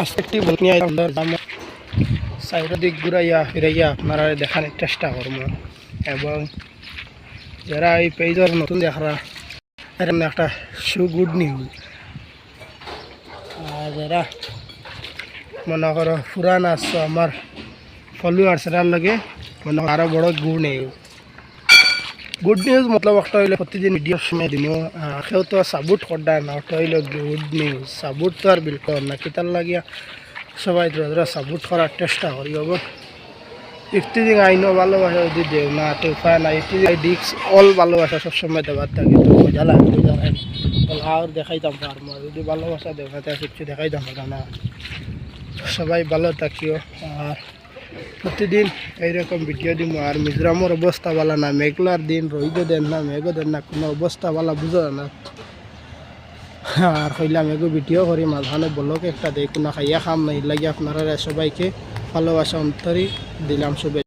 আজকে একটি বল নিয়ে আইলাম ধর দাম সাইডের দিক ঘুরাইয়া ফিরাইয়া আপনারা দেখানোর চেষ্টা করব। এবং যারা এই পেজর নতুন দেখরা এরকম একটা সু গুড নিউজ। আর যারা মনে করো পুরান আসছো আমার ফলোয়ার্সরার লগে মনে করো আরও বড় গুড নিউজ গুড নিউজ মতলব একটা হইলে প্রতিদিন ভিডিও সময় দিন কেউ তো সাবুট করডা না ওটা হইল গুড নিউজ সাবুট তো আর বিলকুল না কিতার লাগিয়া সবাই ধরা সাবুট করার চেষ্টা করি এবং ইফতিদিন আইনও ভালোবাসা যদি দেও না তো উপায় নাই ইফতিদিন ডিক্স অল ভালোবাসা সবসময় দেওয়ার থাকে তো মজা লাগে বুঝা আর দেখাইতাম পারব যদি ভালোবাসা দেখাতে কিছু দেখাইতাম না সবাই ভালো থাকিও আর প্রতিদিন এইরকম ভিডিও দিব আর মিজোরামের অবস্থা বলা না, মেঘলার দিন, রোহিত দেন না মেঘ দেন না, কোনো অবস্থা বলা বুঝো না। আর হইলাম এগো ভিডিও করি মাঝখানে বলক একটা দেয় কোনো খাইয়া খাম নাই লাগে আপনারা সবাইকে ভালোবাসা, অন্তরই দিলাম শুভেচ্ছা।